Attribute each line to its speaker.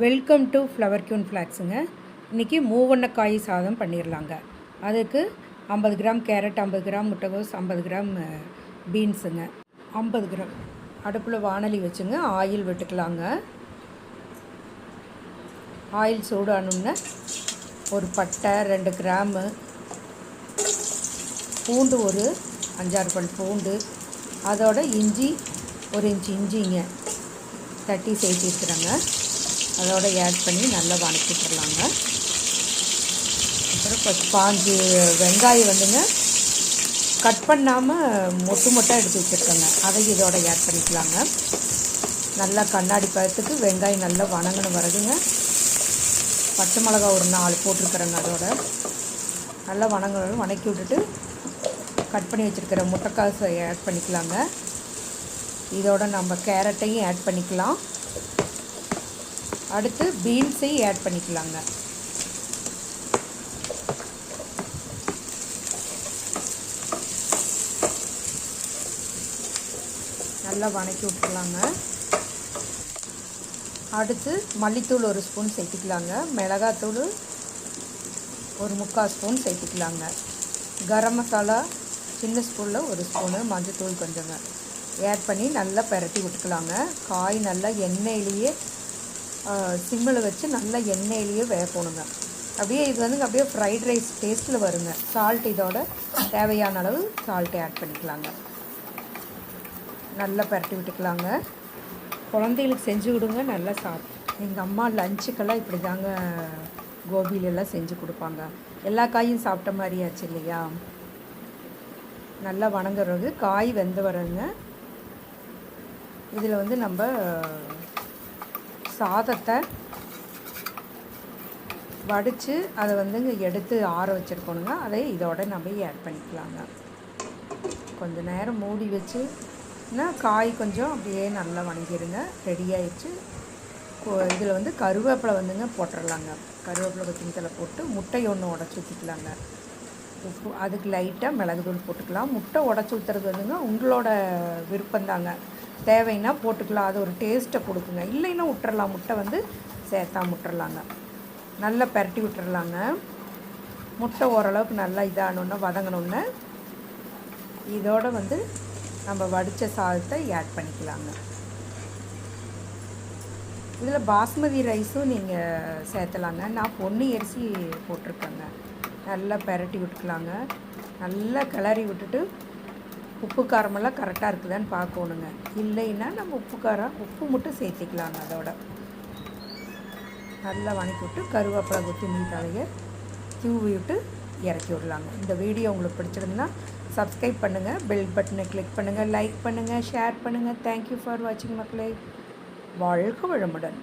Speaker 1: Welcome to flower queen ஃப்ளாக்ஸுங்க இன்றைக்கி மூவண்ணக்காய் சாதம் பண்ணிடலாங்க அதுக்கு ஐம்பது கிராம் கேரட் ஐம்பது கிராம் முட்டைகோஸ் ஐம்பது கிராம் பீன்ஸுங்க. ஐம்பது கிராம். அடுப்பில் வானலி வச்சுங்க. ஆயில் விட்டுக்கலாங்க. ஆயில் சூடானோன்னு ஒரு பட்டை ரெண்டு கிராமு. பூண்டு ஒரு அஞ்சாறு பல் பூண்டு. அதோட இஞ்சி ஒரு இன்ச்சு இஞ்சிங்க. தட்டி சேர்த்திருக்கிறேங்க. அதோட ஆட் பண்ணி நல்லா வணக்கிட்டுலாங்க அப்புறம் பாஞ்சு வெங்காயம் வந்துங்க. கட் பண்ணாமல் மொட்டு மொட்டாக எடுத்து வச்சுருக்கேங்க. அதை இதோட ஆட் பண்ணிக்கலாங்க. நல்லா கண்ணாடி பழத்துக்கு வெங்காயம் நல்லா வணங்கணும் வருதுங்க பச்சை மிளகா ஒரு நாலு போட்டிருக்கிறேங்க அதோட. நல்லா வணங்கணும் வணக்கி விட்டுட்டு கட் பண்ணி வச்சுருக்கிற முட்டைக்காசை ஆட் பண்ணிக்கலாங்க. இதோட நம்ம கேரட்டையும் ஆட் பண்ணிக்கலாம். அடுத்து பீன்ஸை ஆட் பண்ணிக்கலாங்க. நல்லா வணக்கி விட்டுக்கலாங்க. அடுத்து மல்லித்தூள் ஒரு ஸ்பூன் சேர்த்துக்கலாங்க. மிளகாத்தூள் ஒரு முக்கால் ஸ்பூன் சேர்த்துக்கலாங்க. கரம் மசாலா சின்ன ஸ்பூனில் ஒரு ஸ்பூனு மஞ்சத்தூள் கொஞ்சங்க. ஆட் பண்ணி நல்லா பரட்டி விட்டுக்கலாங்க. காய் நல்லா எண்ணெயிலேயே சிம்மில் வச்சு நல்லா எண்ணெயிலேயே வேகணுங்க அப்படியே இது வந்துங்க அப்படியே ஃப்ரைட் ரைஸ் டேஸ்ட்டில் வருங்க. சால்ட் இதோட தேவையான அளவு சால்ட்டை ஆட் பண்ணிக்கலாங்க. நல்லா பரட்டி விட்டுக்கலாங்க. குழந்தைகளுக்கு செஞ்சு கொடுங்க நல்லா சாப்பிடும் எங்கள் அம்மா லஞ்சுக்கெல்லாம் இப்படி தாங்க கோபிலெல்லாம் செஞ்சு கொடுப்பாங்க. எல்லா காயும் சாப்பிட்ட மாதிரியாச்சு இல்லையா? நல்லா வணங்குறது காய் வெந்து வரங்க. இதில் வந்து நம்ம சாதத்தை வடித்து அதை வந்துங்க எடுத்து ஆற வச்சுருக்கணுங்க. அதை இதோட நம்ம ஆட் பண்ணிக்கலாங்க. கொஞ்சம் நேரம் மூடி வச்சுன்னா காய் கொஞ்சம் அப்படியே நல்லா வணங்கிடுங்க ரெடி ஆயிடுச்சு. இதில் வந்து கருவேப்பிலை வந்துங்க போட்டுடலாங்க கருவேப்பிலை கொத்தமல்லி போட்டு முட்டை ஒன்று உடச்சி ஊற்றிக்கலாங்க உப்பு அதுக்கு லைட்டாக மிளகுதூள் போட்டுக்கலாம். முட்டை உடச்சி ஊற்றுறது வந்துங்க உங்களோட விருப்பந்தாங்க தேவைன்னா போட்டுக்கலாம். அது ஒரு டேஸ்ட்டை கொடுக்குங்க. இல்லைன்னா விட்டுறலாம் முட்டை வந்து சேர்த்தா விட்டுறலாங்க நல்லா பரட்டி விட்டுறலாங்க முட்டை ஓரளவுக்கு நல்லா இதாகணுன்னா வதங்கணுன்னு இதோட வந்து நம்ம வடித்த சாதத்தை ஆட் பண்ணிக்கலாங்க. இதில் பாஸ்மதி ரைஸும் நீங்கள் சேர்த்தலாங்க. நான் பொன்னி அரிசி போட்டிருக்கேங்க. நல்லா பெரட்டி விட்டுக்கலாங்க. நல்லா கிளறி விட்டுட்டு உப்பு காரமெல்லாம் கரெக்டாக இருக்குதான்னு பார்க்கணுங்க. இல்லைன்னா நம்ம உப்பு காரம் உப்பு மட்டும் சேர்த்திக்கலாங்க அதோட. நல்லா வணக்கி விட்டு கருவேப்பிலை கொத்தமல்லி தலையை தூவி விட்டு இறக்கி விடலாங்க. இந்த வீடியோ உங்களுக்கு பிடிச்சிருந்தா சப்ஸ்கிரைப் பண்ணுங்கள் பெல் பட்டனை கிளிக் பண்ணுங்கள் லைக் பண்ணுங்கள் ஷேர் பண்ணுங்கள் தேங்க்யூ ஃபார் வாட்சிங் மக்களே. வாழ்க வளமுடன்.